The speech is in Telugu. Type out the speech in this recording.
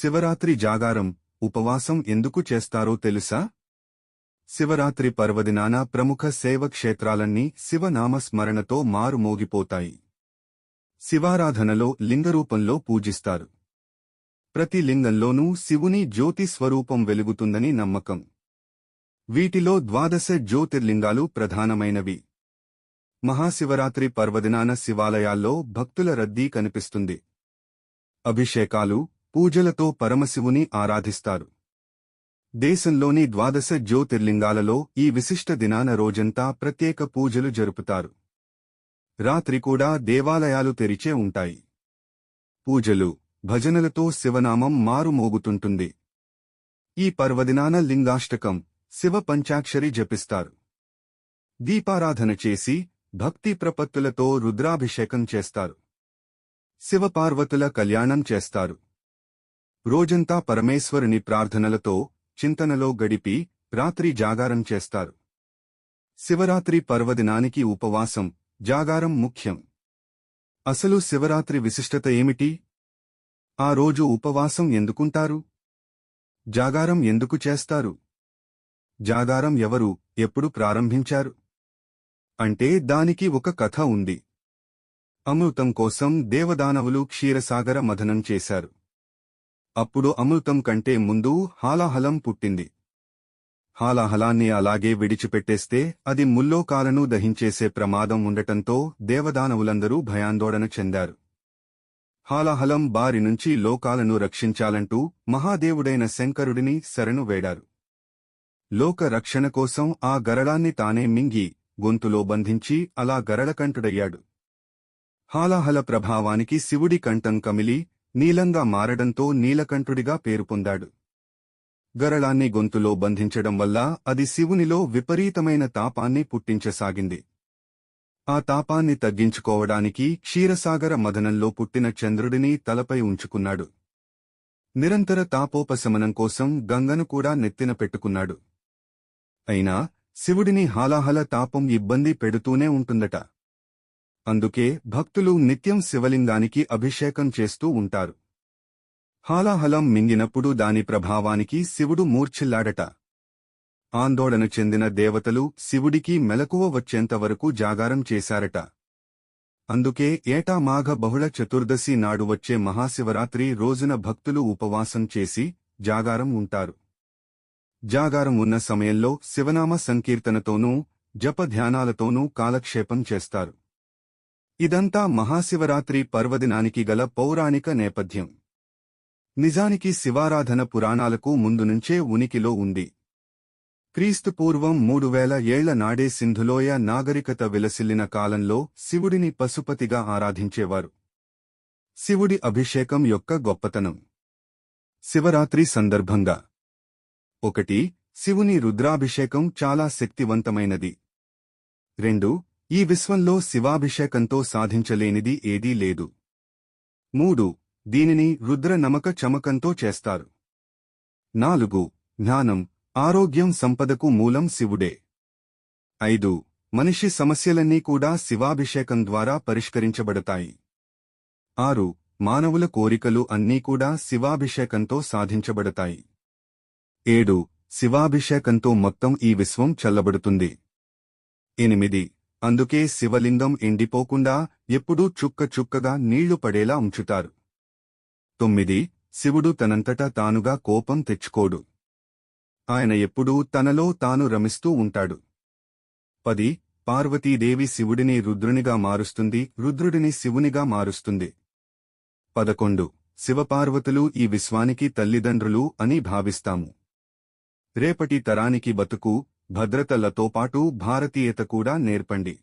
శివరాత్రి జాగారం ఉపవాసం ఎందుకు చేస్తారో తెలుసా? శివరాత్రి పర్వదినాన ప్రముఖ శైవ క్షేత్రాలన్నీ శివనామస్మరణతో మారుమోగిపోతాయి. శివారాధనలో లింగరూపంలో పూజిస్తారు. ప్రతి లింగంలోనూ శివుని జ్యోతి స్వరూపం వెలుగుతుందని నమ్మకం. వీటిలో ద్వాదశ జ్యోతిర్లింగాలు ప్రధానమైనవి. మహాశివరాత్రి పర్వదినాన శివాలయాల్లో భక్తుల రద్దీ కనిపిస్తుంది. అభిషేకాలు పూజలతో పరమశివుని ఆరాధిస్తారు. దేశంలోని ద్వాదశ జ్యోతిర్లింగాలలో ఈ విశిష్ట దినాన రోజంతా ప్రత్యేక పూజలు జరుపుతారు. రాత్రి కూడా దేవాలయాలు తెరిచే ఉంటాయి. పూజలు భజనలతో శివనామం మారుమోగుతుంటుంది. ఈ పర్వదినాన లింగాష్టకం శివ పంచాక్షరి జపిస్తారు. దీపారాధన చేసి భక్తి ప్రపత్తులతో రుద్రాభిషేకం చేస్తారు. శివపార్వతుల కళ్యాణం చేస్తారు. రోజంతా పరమేశ్వరుని ప్రార్థనలతో చింతనలో గడిపి రాత్రి జాగారం చేస్తారు. శివరాత్రి పర్వదినానికి ఉపవాసం జాగారం ముఖ్యం. అసలు శివరాత్రి విశిష్టత ఏమిటి? ఆ రోజు ఉపవాసం ఎందుకుంటారు? జాగారం ఎందుకు చేస్తారు? జాగారం ఎవరు ఎప్పుడు ప్రారంభించారు? అంటే దానికి ఒక కథ ఉంది. అమృతం కోసం దేవదానవులు క్షీరసాగర మథనం చేశారు. అప్పుడు అమృతం కంటే ముందు హాలాహలం పుట్టింది. హాలాహలాన్ని అలాగే విడిచిపెట్టేస్తే అది ముల్లోకాలను దహించేసే ప్రమాదం ఉండటంతో దేవదానవులందరూ భయాందోళన చెందారు. హాలాహలం బారి నుంచి లోకాలను రక్షించాలంటూ మహాదేవుడైన శంకరుడిని శరణు వేడారు. లోక రక్షణ కోసం ఆ గరళాన్ని తానే మింగి గొంతులో బంధించి అలా గరళకంఠుడయ్యాడు హాలాహల ప్రభావానికి శివుడి కంఠం కమిలి నీలంగా మారడంతో నీలకంఠుడిగా పేరు పొందాడు. గరళాన్ని గొంతులో బంధించడం వల్ల అది శివునిలో విపరీతమైన తాపాన్ని పుట్టించసాగింది. ఆ తాపాన్ని తగ్గించుకోవడానికి క్షీరసాగర మదనంలో పుట్టిన చంద్రుడిని తలపై ఉంచుకున్నాడు. నిరంతర తాపోపశమనం కోసం గంగను కూడా నెత్తిన పెట్టుకున్నాడు. అయినా శివుడిని హాలాహల తాపం ఇబ్బంది పెడుతూనే ఉంటుందట. అందుకే భక్తులు నిత్యం శివలింగానికి అభిషేకం చేస్తూ ఉంటారు. హాలాహలం మింగినప్పుడు దాని ప్రభావానికి శివుడు మూర్ఛిల్లాడట. ఆందోళన చెందిన దేవతలు శివుడికి మెలకువ వచ్చేంతవరకు జాగారం చేశారట. అందుకే ఏటా మాఘ బహుళ చతుర్దశి నాడు వచ్చే మహాశివరాత్రి రోజున భక్తులు ఉపవాసం చేసి జాగారం ఉంటారు. జాగారం ఉన్న సమయంలో శివనామ సంకీర్తనతోనూ జపధ్యానాలతోనూ కాలక్షేపం చేస్తారు. ఇదంతా మహాశివరాత్రి పర్వదినానికి గల పౌరాణిక నేపథ్యం. నిజానికి శివారాధన పురాణాలకు ముందునుంచే ఉనికిలో ఉంది. క్రీస్తుపూర్వం మూడు వేల ఏళ్ళ నాడే సింధులోయ నాగరికత విలసిల్లిన కాలంలో శివుడిని పశుపతిగా ఆరాధించేవారు. శివుడి అభిషేకం యొక్క గొప్పతనం. శివరాత్రి సందర్భంగా. ఒకటి శివుని రుద్రాభిషేకం చాలా శక్తివంతమైనది. రెండు ఈ విశ్వంలో శివాభిషేకంతో సాధించలేనిది ఏదీ లేదు. మూడు దీనిని రుద్ర నమక చమకంతో చేస్తారు. నాలుగు జ్ఞానం ఆరోగ్యం సంపదకు మూలం శివుడే. ఐదు మనిషి సమస్యలన్నీ కూడా శివాభిషేకం ద్వారా పరిష్కరించబడతాయి. ఆరు మానవుల కోరికలు అన్నీ కూడా శివాభిషేకంతో సాధించబడతాయి. ఏడు శివాభిషేకంతో మొత్తం ఈ విశ్వం చల్లబడుతుంది. ఎనిమిది అందుకే శివలింగం ఎండిపోకుండా ఎప్పుడూ చుక్క చుక్కగా నీళ్ళు పడేలా ఉంచుతారు. తొమ్మిది శివుడు తనంతటా తానుగా కోపం తెచ్చుకోడు. ఆయన ఎప్పుడూ తనలో తాను రమిస్తూ ఉంటాడు. పది పార్వతీదేవి శివుడిని రుద్రునిగా మారుస్తుంది రుద్రుడిని శివునిగా మారుస్తుంది. పదకొండు శివపార్వతులు ఈ విశ్వానికి తల్లిదండ్రులు అని భావిస్తాము. రేపటి తరానికి బతుకు భద్రతలతో పాటు భారతీయత కూడా నేర్పండి.